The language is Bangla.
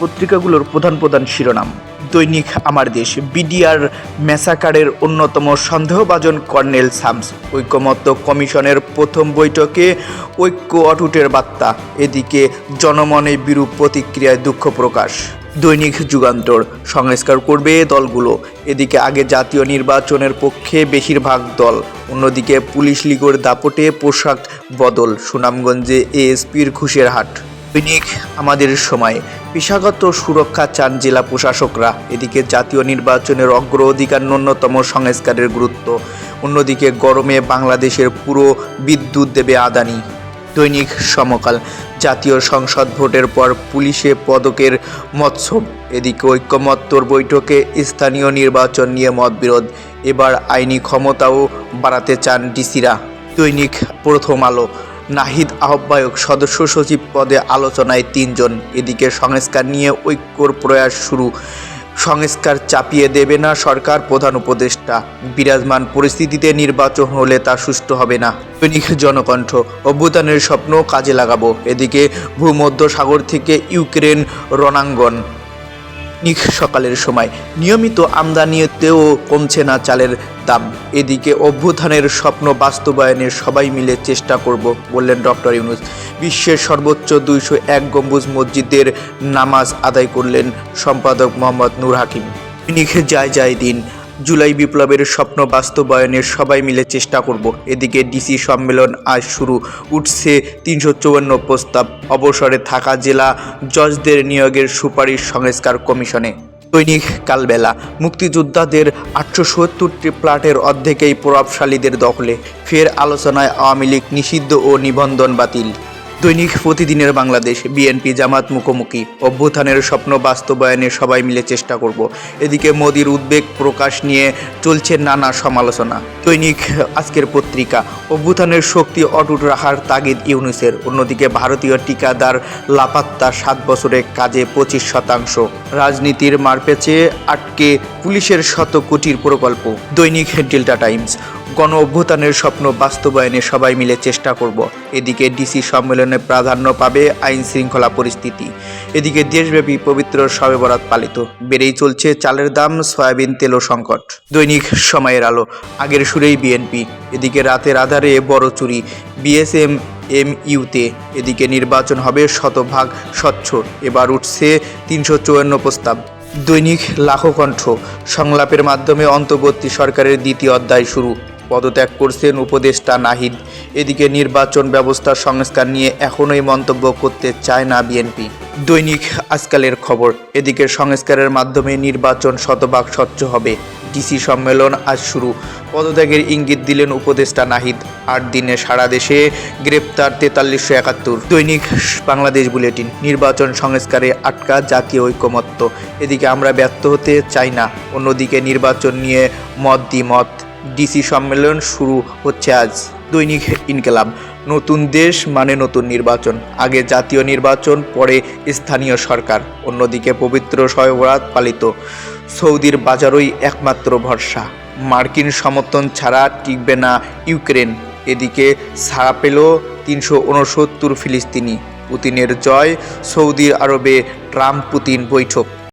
পত্রিকাগুলোর প্রধান প্রধান শিরোনাম। দৈনিক আমার দেশ, বিডিআর মেসাকারের অন্যতম সন্দেহভাজন কর্নেল সামস, ঐকমত্য কমিশনের প্রথম বৈঠকে ঐক্য অটুটের বার্তা। এদিকে জনমনে বিরূপ প্রতিক্রিয়ায় দুঃখ প্রকাশ। দৈনিক যুগান্তর। সংস্কার করবে দলগুলো। এদিকে আগে জাতীয় নির্বাচনের পক্ষে বেশিরভাগ দল, অন্যদিকে পুলিশ লীগের দাপটে পোশাক বদল, সুনামগঞ্জে এএসপির ঘুষের হাট দৈনিক আমাদের সময়। পেশাগত সুরক্ষা চান জেলা প্রশাসকরা। এদিকে জাতীয় নির্বাচনের অগ্রাধিকার ন্যূনতম সংস্কারের গুরুত্ব। অন্যদিকে গরমে বাংলাদেশের পুরো বিদ্যুৎ দেবে আদানি। দৈনিক সমকাল। জাতীয় সংসদ ভোটের পর পুলিশে পদকের মৎসব এদিকে ঐক্যমত্যর বৈঠকে স্থানীয় নির্বাচন নিয়ে মতবিরোধ। এবার আইনি ক্ষমতাও বাড়াতে চান ডিসিরা। দৈনিক প্রথম আলো। নাহিদ আহ্বায়ক সদস্য সচিব পদে আলোচনায় তিনজন। এদিকে সংস্কার নিয়ে ঐক্যর প্রয়াস শুরু। সংস্কার চাপিয়ে দেবে না সরকার প্রধান উপদেষ্টা। বিরাজমান পরিস্থিতিতে নির্বাচন হলে তা সুষ্ঠু হবে না। দৈনিক জনকণ্ঠ, অভ্যুত্থানের স্বপ্ন কাজে লাগাবো। এদিকে ভূমধ্য সাগর থেকে ইউক্রেন রণাঙ্গন। নিক সকালের সময়। নিয়মিত আমদানিতেও কমছে না চালের দাম। এদিকে অভ্যুত্থানের স্বপ্ন বাস্তবায়নের সবাই মিলে চেষ্টা করব বললেন ডক্টর ইউনুস। বিশ্বের সর্বোচ্চ দুইশো এক গম্বুজ মসজিদের নামাজ আদায় করলেন সম্পাদক মোহাম্মদ নূর হাকিম। নিখে যায় যায় দিন জুলাই বিপ্লবের স্বপ্ন বাস্তবায়নের সবাই মিলে চেষ্টা করব। এদিকে ডিসি সম্মেলন আজ শুরু। উঠছে তিনশো চুয়ান্ন প্রস্তাব। অবসরে থাকা জেলা জজদের নিয়োগের সুপারিশ সংস্কার কমিশনে। দৈনিক কালবেলা। মুক্তিযোদ্ধাদের আটশো সত্তরটি প্লাটের অর্ধেকেই প্রভাবশালীদের দখলে। ফের আলোচনায় আওয়ামী লীগ নিষিদ্ধ ও নিবন্ধন বাতিল। দৈনিক প্রতিদিনের বাংলাদেশ, বিএনপি, জামাত মুখোমুখি, অভ্যুত্থানের স্বপ্ন বাস্তবায়নে সবাই মিলে চেষ্টা করব। এদিকে মোদির উদ্বেগ প্রকাশ নিয়ে চলছে নানা সমালোচনা। দৈনিক আজকের পত্রিকা, অভ্যুত্থানের শক্তি অটুট রাখার তাগিদ ইউনুসের। অন্যদিকে ভারতীয় টিকাদার লাপাত্তা সাত বছরে কাজে পঁচিশ শতাংশ। রাজনীতির মারপেচে আটকে পুলিশের শত কোটির প্রকল্প। দৈনিক ডেল্টা টাইমস গণ অভ্যুত্থানের স্বপ্ন বাস্তবায়নে সবাই মিলে চেষ্টা করব। এদিকে ডিসি সম্মেলনে প্রাধান্য পাবে আইন শৃঙ্খলা পরিস্থিতি। এদিকে দেশব্যাপী পবিত্র শবে বরাত পালিত। বেড়েই চলছে চালের দাম, সয়াবিন তেল সংকট। দৈনিক সময়ের আলো। আগের সুরেই বিএনপি এদিকে রাতের আধারে বড় চুরি। বিএসএম এম ইউতে এদিকে নির্বাচন হবে শতভাগ স্বচ্ছ। এবার উঠছে তিনশো চুয়ান্ন প্রস্তাব। দৈনিক লাখো কণ্ঠ। সংলাপের মাধ্যমে অন্তর্বর্তী সরকারের দ্বিতীয় অধ্যায় শুরু। পদত্যাগ করছেন উপদেষ্টা নাহিদ। এদিকে নির্বাচন ব্যবস্থা সংস্কার নিয়ে এখনোই মন্তব্য করতে চায় না বিএনপি। দৈনিক আজকালের খবর, এদিকে সংস্কারের মাধ্যমে নির্বাচন শতভাগ স্বচ্ছ হবে। ডিসি সম্মেলন আজ শুরু। পদত্যাগের ইঙ্গিত দিলেন উপদেষ্টা নাহিদ। আট দিনে সারা দেশে গ্রেপ্তার তেতাল্লিশশো একাত্তর। দৈনিক বাংলাদেশ বুলেটিন, নির্বাচন সংস্কারে আটকা জাতীয় ঐকমত্য। এদিকে আমরা ব্যর্থ হতে চাই না। অন্যদিকে নির্বাচন নিয়ে মত দ্বিমত। ডিসি সম্মেলন শুরু হচ্ছে আজ। দৈনিক ইনকেলাব। নতুন দেশ মানে নতুন নির্বাচন। আগে জাতীয় নির্বাচন, পরে স্থানীয় সরকার। অন্যদিকে পবিত্র শয়বরাত পালিত। সৌদির বাজারই একমাত্র ভরসা। মার্কিন সমর্থন ছাড়া টিকবে না ইউক্রেন। এদিকে ছাড়া পেল তিনশো উনসত্তর ফিলিস্তিনি। পুতিনের জয় সৌদি আরবে ট্রাম্প পুতিন বৈঠক।